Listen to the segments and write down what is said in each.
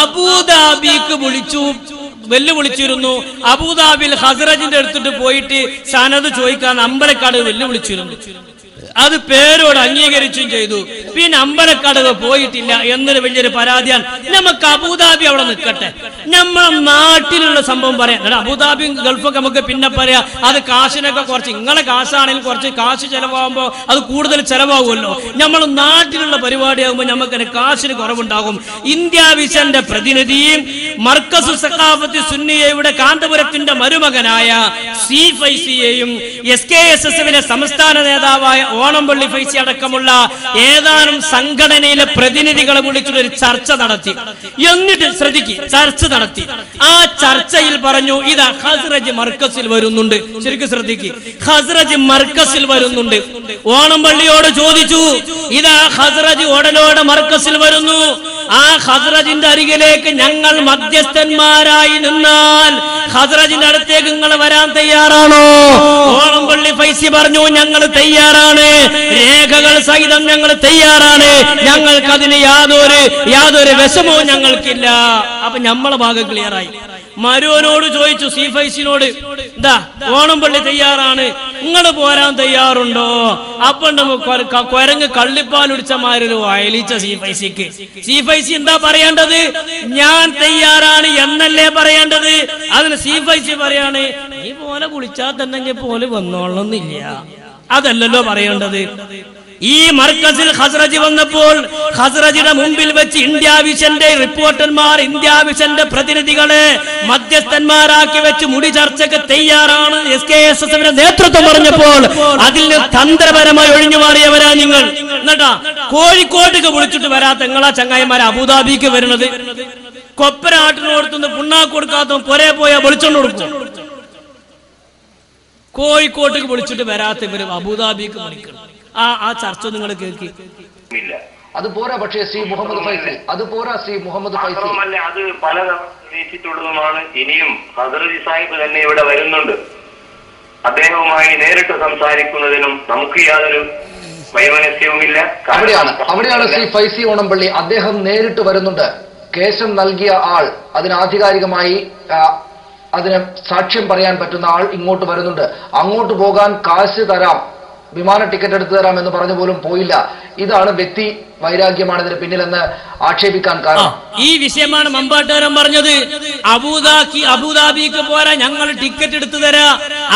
അബൂദാബിക്ക് വിളിച്ചു വെല്ലുവിളിച്ചിരുന്നു. അബൂദാബിൽ ഹസറജിന്റെ അടുത്തിട്ട് പോയിട്ട് സനത് ചോദിക്കാൻ അമ്പലക്കാട് വെല്ലുവിളിച്ചിരുന്നു. അത് പേരോട് അംഗീകരിച്ചും ചെയ്തു. പിന്നെ അമ്പലക്കടവ് പോയിട്ടില്ല എന്നൊരു വലിയൊരു പരാതിയാണ്. നമുക്ക് അബുദാബി അവിടെ നിൽക്കട്ടെ. നമ്മളെ നാട്ടിലുള്ള സംഭവം പറയാം. അബുദാബി ഗൾഫൊക്കെ നമുക്ക് പിന്നെ പറയാം. അത് കാശിനൊക്കെ കുറച്ച് നിങ്ങളെ കാശാണെങ്കിൽ കുറച്ച് കാശ് ചെലവാകുമ്പോൾ അത് കൂടുതൽ ചെലവാകുമല്ലോ. നമ്മൾ നാട്ടിലുള്ള പരിപാടിയാകുമ്പോൾ നമുക്ക് കാശിന് കുറവുണ്ടാകും. ഇന്ത്യ വിഷന്റെ പ്രതിനിധിയും മർക്കസു സുന്നിയയുടെ കാന്തപുരത്തിന്റെ മരുമകനായ സി ഫൈസിയെയും എസ് കെ എസ് എസ് എഫിന്റെ സംസ്ഥാന നേതാവായ ഓണംപള്ളി ഫൈസി അടക്കമുള്ള ഏതാനും സംഘടനയിലെ പ്രതിനിധികളെ വിളിച്ചിട്ട് ഒരു ചർച്ച നടത്തി. എന്നിട്ട് ശ്രദ്ധിക്കുക ചർച്ച നടത്തി. ആ ചർച്ചയിൽ പറഞ്ഞു ഇതാ ഹസ്രജ് മർക്കസിൽ വരുന്നുണ്ട്. ശരിക്കും ശ്രദ്ധിക്കുക ഹസ്രജ് മർക്കസിൽ വരുന്നുണ്ട്. ഓണംപള്ളിയോട് ചോദിച്ചു ഇതാ ഹസ്രജ് ഓടലോടെ മർക്കസിൽ വരുന്നു. ആ ഹസ്രജിന്റെ അരികിലേക്ക് ഞങ്ങൾ മധ്യസ്ഥന്മാരായി നിന്നാൽ ഹസ്രജിന്റെ അടുത്തേക്ക് നിങ്ങൾ വരാൻ തയ്യാറാണോ? ഓണംപള്ളി ഫൈസി പറഞ്ഞു ഞങ്ങൾ തയ്യാറാണ്. രേഖകൾ സഹിതം ഞങ്ങൾ തയ്യാറാണ്. ഞങ്ങൾക്ക് അതിന് യാതൊരു യാതൊരു വിഷമവും ഞങ്ങൾക്കില്ല. അപ്പൊ നമ്മളെ ഭാഗം ക്ലിയറായി മരുവനോട് ചോദിച്ചു സി ഫൈസിനോട് എന്താ ഓണം പള്ളി തയ്യാറാണ്? നിങ്ങൾ പോരാൻ തയ്യാറുണ്ടോ? അപ്പൊ കൊരങ്ങ് കള്ളിപ്പാൽ ഉടിച്ചമാരൊരു വയലിച്ച സി ഫൈസിക്ക് സി ഫൈസി എന്താ പറയേണ്ടത്? ഞാൻ തയ്യാറാണ് എന്നല്ലേ പറയേണ്ടത്? അതിന് സി ഫൈസി പറയാണ് നീ പോലെ കുളിച്ചാൽ തന്നെ പോലെ വന്നോളന്നില്ല അതല്ലല്ലോ പറയേണ്ടത്. ഈ മർക്കസിൽ ഹസ്രജ് വന്നപ്പോൾ ഹസ്രജിയുടെ മുമ്പിൽ വെച്ച് ഇന്ത്യ വിഷന്റെ റിപ്പോർട്ടർമാർ ഇന്ത്യ വിഷന്റെ പ്രതിനിധികളെ മധ്യസ്ഥന്മാരാക്കി വെച്ച് മുടി ചർച്ചയ്ക്ക് തയ്യാറാണ്. എസ് കെ എസ് എസ് എഫിന്റെ നേതൃത്വം പറഞ്ഞപ്പോൾ അതിൽ തന്ത്രപരമായി ഒഴിഞ്ഞു മാറിയവരാ നിങ്ങൾ. എന്നിട്ടാ കോഴിക്കോട്ടേക്ക് വിളിച്ചിട്ട് വരാത്ത നിങ്ങളാ ചങ്ങായിമാർ അബുദാബിക്ക് വരുന്നത്. കൊപ്പരാട്ടിനോടത്തുനിന്ന് പുണ്ണാക്ക് കൊടുക്കാത്ത പൊരെ പോയാ വിളിച്ചോണ്ട് കൊടുക്കും. കോഴിക്കോട്ടേക്ക് വിളിച്ചിട്ട് വരാത്ത ഇവർ അബുദാബിക്ക് വിളിക്കണം. ആ ആ ചർച്ച നിങ്ങൾ കേൾക്കി. ഇല്ല. അത് പോരാ പക്ഷേ ശ്രീ മുഹമ്മദ് ഫൈസി. അത് പോരാ ശ്രീ മുഹമ്മദ് ഫൈസി. മാത്രമല്ല അത് പല നീച്ചിട്ടുള്ളതുമാണ് ഇനിയും ഹസറജി സാഹിബ് തന്നെ ഇവിടെ വരുന്നുണ്ട്. അദ്ദേഹവുമായി നേരിട്ട് സംസാരിക്കുന്നതിനും നമുക്ക് യാതൊരു വൈമനസ്യവുമില്ല. അവിടെയാണ്. അവിടെയാണ് ശ്രീ ഫൈസി ഓണംപള്ളി അദ്ദേഹം നേരിട്ട് വരുന്നുണ്ട്. കേശം നൽകിയ ആൾ അതിന് ആധികാരികമായി അതിന് സാക്ഷ്യം പറയാൻ പറ്റുന്ന ആൾ ഇങ്ങോട്ട് വരുന്നുണ്ട്. അങ്ങോട്ട് പോകാൻ കാശ് തരാം. വിമാന ടിക്കറ്റ് എടുത്തു തരാം എന്ന് പറഞ്ഞു പോലും പോയില്ല. ഇതാണ് വ്യക്തി വൈരാഗ്യമാണ് ഇതിന് പിന്നിലെന്ന് ആക്ഷേപിക്കാൻ കാരണം. ഈ വിഷയമാണ് മമ്പാട്ടുകാരൻ പറഞ്ഞത്. അബുദാബി അബുദാബിക്ക് പോരാ ഞങ്ങൾ ടിക്കറ്റ് എടുത്തു തരാ.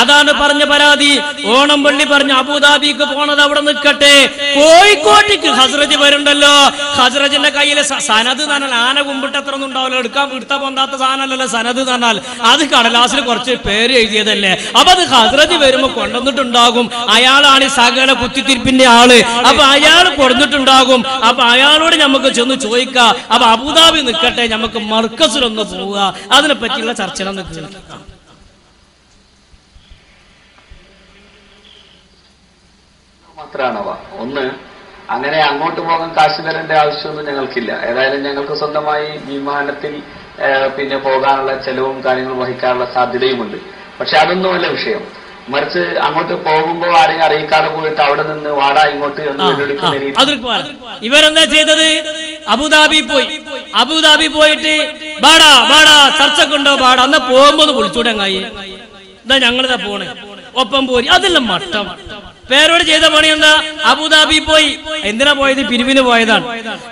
അതാണ് പറഞ്ഞ പരാതി. ഓണം പള്ളി പറഞ്ഞ അബുദാബിക്ക് പോണത് അവിടെ നിൽക്കട്ടെ കോഴിക്കോട്ടേക്ക് ഹസ്രജ് വരുണ്ടല്ലോ ഹസ്രജിന്റെ കയ്യിലെ സനത് തന്നെ ആന ആന കുമ്പിട്ടത്ര ഒന്നും ഉണ്ടാവില്ല. എടുക്കാൻ എടുത്താ പോന്താത്ത സാധനമല്ലല്ലോ സനത് തന്നാൽ അത് കടലാസിൽ കുറച്ച് പേര് എഴുതിയതല്ലേ. അപ്പൊ അത് ഹസ്രജ് വരുമ്പോ കൊണ്ടുവന്നിട്ടുണ്ടാകും. അയാളാണ് ഈ സകല കുത്തിത്തിരിപ്പിന്റെ ആൾ. അപ്പൊ അയാൾ കൊടുത്തിട്ടുണ്ടാകും. അപ്പൊ അയാളോട് നമുക്ക് ചെന്ന് ചോദിക്കാം. അപ്പൊ അബുദാബി നിൽക്കട്ടെ നമുക്ക് മർക്കസിലൊന്ന് പോവുക. അതിനെ പറ്റിയുള്ള ചർച്ച നിൽക്കുക മാത്രമാണവ ഒന്ന് അങ്ങനെ അങ്ങോട്ട് പോകാൻ കാശ് തരേണ്ട ആവശ്യമൊന്നും ഞങ്ങൾക്കില്ല. ഏതായാലും ഞങ്ങൾക്ക് സ്വന്തമായി വിമാനത്തിൽ പിന്നെ പോകാനുള്ള ചെലവും കാര്യങ്ങളും വഹിക്കാനുള്ള സാധ്യതയുമുണ്ട്. പക്ഷെ അതൊന്നുമല്ല വിഷയം. മറിച്ച് അങ്ങോട്ട് പോകുമ്പോൾ ആരെയും അറിയിക്കാതെ പോയിട്ട് അവിടെ നിന്ന് വാടാ ഇങ്ങോട്ട് എന്ന് വെല്ലുവിളിക്കുന്ന രീതി ഇവരെന്താ ചെയ്തത്? അബുദാബി പോയി. അബുദാബി പോയിട്ട് ബാടാ ബാടാ ചർച്ചക്കുണ്ടോ ബാടാ എന്നാ പോകുമ്പോ ഒന്ന് വിളിച്ചൂടെ ഇതാ ഞങ്ങളിതാ പോണേ. ഒപ്പം പോരി. അതെല്ലാം മട്ടം. പേരോട് ചെയ്ത പണി എന്താ? അബുദാബി പോയി. എന്തിനാ പോയത്? പിരിവിന് പോയതാണ്.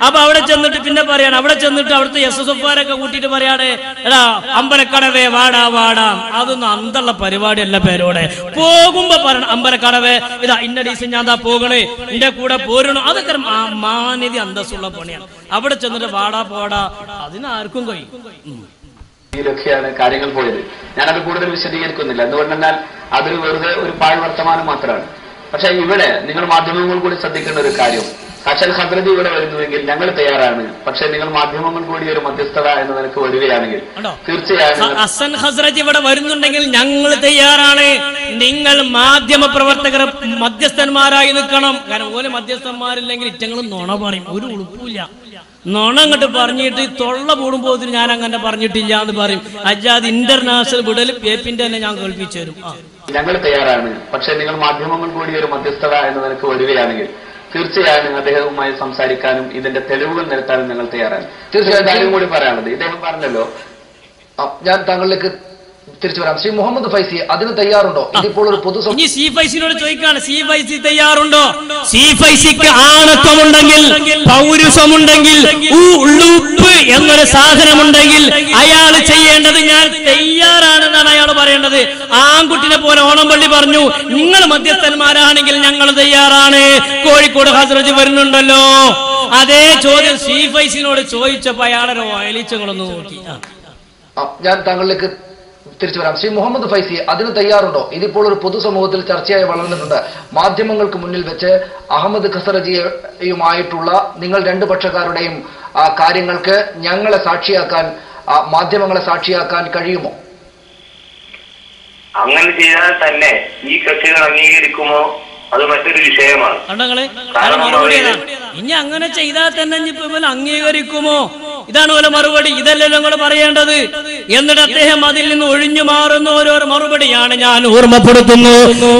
അപ്പൊ അവിടെ ചെന്നിട്ട് പിന്നെ പറയാണ് അവിടെ ചെന്നിട്ട് അവിടുത്തെ എസ് എസ് എഫുകാരൊക്കെ കൂട്ടിയിട്ട് പറയാണ് എടാ അമ്പലക്കടവേ വാടാ വാടാ. അതൊന്നും അന്തള്ള പരിപാടിയല്ല പേരോടെ. പോകുമ്പോ പറയണം അമ്പലക്കടവേ ഇതാ ഇന്ന ഡീസൻ ഞാൻ താ പോകണേ എന്റെ കൂടെ പോരണോ. അതൊക്കെ മാന്യത അന്തസ്സുള്ള പണിയാണ്. അവിടെ ചെന്നിട്ട് വാടാ പോടാ അതിനാർക്കും കഴിയും. ഉം. രീതിയിലൊക്കെയാണ് കാര്യങ്ങൾ പോയത്. ഞാനത് കൂടുതൽ വിശദീകരിക്കുന്നില്ല. എന്തുകൊണ്ടെന്നാൽ അത് വെറുതെ ഒരു പാഴ് വർത്തമാനം മാത്രമാണ്. പക്ഷെ ഇവിടെ നിങ്ങൾ മാധ്യമങ്ങൾ കൂടി ശ്രദ്ധിക്കേണ്ട ഒരു കാര്യം. ഹസൻ ഹദ്രതി ഇവിടെ വരുന്നുവെങ്കിൽ ഞങ്ങൾ തയ്യാറാണ്. പക്ഷെ നിങ്ങൾ മാധ്യമങ്ങൾ കൂടി ഒരു മധ്യസ്ഥത എന്ന് നിനക്ക് വരികയാണെങ്കിൽ തീർച്ചയായും ഹസൻ ഹസ്രജ് ഇവിടെ വരുന്നുണ്ടെങ്കിൽ ഞങ്ങൾ തയ്യാറാണ്. നിങ്ങൾ മാധ്യമ പ്രവർത്തകർ മധ്യസ്ഥന്മാരായി നിൽക്കണം. കാരണം ഓരോ മധ്യസ്ഥന്മാരില്ലെങ്കിൽ ഇറ്റങ്ങളും നുണ പറയും. ഒരു ഉളുപ്പില്ല നുണ അങ്ങോട്ട് പറഞ്ഞിട്ട് തൊള്ള കൂടുമ്പോൾ ഞാൻ അങ്ങനെ പറഞ്ഞിട്ടില്ല എന്ന് പറയും. അജാദ് ഇന്റർനാഷണൽ വിടൽ പേപ്പിന്റെ തന്നെ ഞാൻ കേൾപ്പിച്ചു തരും. ഞങ്ങൾ തയ്യാറാണ്. പക്ഷെ നിങ്ങൾ മാധ്യമങ്ങൾ കൂടി ഒരു മധ്യസ്ഥത എന്ന നിലയ്ക്ക് വരികയാണെങ്കിൽ തീർച്ചയായും അദ്ദേഹവുമായി സംസാരിക്കാനും ഇതിന്റെ തെളിവുകൾ നിരത്താനും ഞങ്ങൾ തയ്യാറാണ്. തീർച്ചയായും. കൂടി പറയാനുള്ളത് ഇദ്ദേഹം പറഞ്ഞല്ലോ. ഞാൻ താങ്കളിലേക്ക് തിരിച്ചു വരാം. ശ്രീ മുഹമ്മദ് ഫൈസി അതിന് തയ്യാറുണ്ടോ? ഇതിപ്പോൾ ഒരു പൊതു സി ഫൈസിനോട് ചോദിക്കാണ് സി ഫൈസി തയ്യാറുണ്ടോ? സി ഫൈസിക്ക് ആണത്വമുണ്ടെങ്കിൽ പൗരുഷമുണ്ടെങ്കിൽ എന്നൊരു സാധനമുണ്ടെങ്കിൽ അയാൾ ചെയ്യേണ്ടത് ഞാൻ തയ്യാറാണെന്നാണ് അയാൾ പറയേണ്ടത്. ആൺകുട്ടിനെ പോലെ ഓണംപള്ളി പറഞ്ഞു നിങ്ങൾ മധ്യസ്ഥന്മാരാണെങ്കിൽ ഞങ്ങൾ തയ്യാറാണ്. കോഴിക്കോട് ഹസ്രജ് വരുന്നുണ്ടല്ലോ. അതേ ചോദ്യം സി ഫൈസിനോട് ചോദിച്ചപ്പോ അയാളെ വയലിച്ചങ്ങളൊന്ന് നോക്കി. ഞാൻ താങ്കളിലേക്ക് തിരിച്ചു വരാം. ശ്രീ മുഹമ്മദ് ഫൈസി അതിന് തയ്യാറുണ്ടോ? ഇതിപ്പോൾ ഒരു പൊതുസമൂഹത്തിൽ ചർച്ചയായി വളർന്നിട്ടുണ്ട്. മാധ്യമങ്ങൾക്ക് മുന്നിൽ വെച്ച് അഹമ്മദ് ഖസറജിയുമായിട്ടുള്ള നിങ്ങൾ രണ്ടു പക്ഷക്കാരുടെയും ആ, കാര്യങ്ങൾക്ക് ഞങ്ങളെ സാക്ഷിയാക്കാൻ മാധ്യമങ്ങളെ സാക്ഷിയാക്കാൻ കഴിയുമോ? അങ്ങനെ ചെയ്താൽ തന്നെ ഈ കക്ഷികൾ അംഗീകരിക്കുമോ? അത് മറ്റൊരു വിഷയമാണ്. ഇനി അങ്ങനെ ചെയ്താൽ തന്നെ അംഗീകരിക്കുമോ? ഇതാണ് പോലെ മറുപടി. ഇതല്ലോ നിങ്ങൾ പറയേണ്ടത്? എന്നിട്ട് അദ്ദേഹം അതിൽ നിന്ന് ഒഴിഞ്ഞു മാറുന്ന ഓരോരോ മറുപടിയാണ് ഞാൻ ഓർമ്മപ്പെടുത്തുന്നു.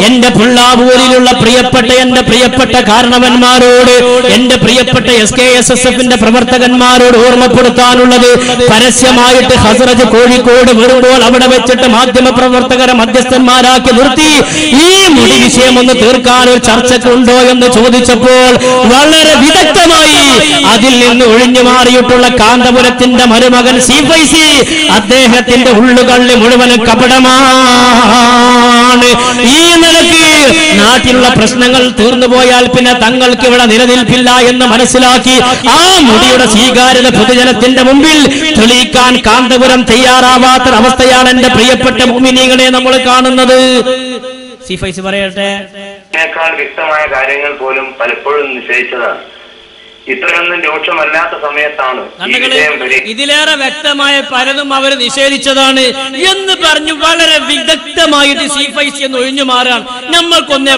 എന്റെ പുള്ളാവൂരിലുള്ള പ്രിയപ്പെട്ട എന്റെ പ്രിയപ്പെട്ട കാരണവന്മാരോട് എന്റെ പ്രിയപ്പെട്ട എസ് കെ എസ് എസ് എഫിന്റെ പ്രവർത്തകന്മാരോട് ഓർമ്മപ്പെടുത്താനുള്ളത്. പരസ്യമായിട്ട് ഹസറജ് കോഴിക്കോട് വരുമ്പോൾ അവിടെ വെച്ചിട്ട് മാധ്യമ പ്രവർത്തകരെ മധ്യസ്ഥന്മാരാക്കി നിർത്തി. ഈ മുടി വിഷയം ഒന്ന് തീർക്കാൻ ഒരു ചർച്ചക്കുണ്ടോ എന്ന് ചോദിച്ചപ്പോൾ വളരെ വിദഗ്ധമായി അതിൽ നിന്ന് ഒഴിഞ്ഞു മാറിയിട്ടുള്ള കാന്തപുരത്തിന്റെ മരുമകൻ സി ഫൈസി അദ്ദേഹത്തിന്റെ ഉള്ളുകളിൽ മുഴുവൻ കപടമാണ്. ഈ നിലയ്ക്ക് നാട്ടിലുള്ള പ്രശ്നങ്ങൾ തീർന്നു പോയാൽ പിന്നെ തങ്ങൾക്ക് ഇവിടെ നിലനിൽപ്പില്ല എന്ന് മനസ്സിലാക്കി ആ മുടിയുടെ സ്വീകാര്യത പൊതുജനത്തിന്റെ മുമ്പിൽ തെളിയിക്കാൻ കാന്തപുരം തയ്യാറാവാത്ത അവസ്ഥയാണ് എന്റെ പ്രിയപ്പെട്ട ഭൂമിനീകളെ നമ്മൾ കാണുന്നത്. സി ഫൈസി പറയട്ടെ. വ്യക്തമായ കാര്യങ്ങൾ പോലും പലപ്പോഴും നിശ്ചയിച്ചതാണ് ഇത്രയൊന്നും രൂക്ഷമല്ലാത്ത സമയത്താണ് ഇതിലേറെ വ്യക്തമായ പലതും അവർ നിഷേധിച്ചതാണ് എന്ന് പറഞ്ഞു വളരെ വിദഗ്ധമായിട്ട് സി ഫൈസി എന്ന് ഒഴിഞ്ഞു മാറാൻ നമ്മൾക്കൊന്നേ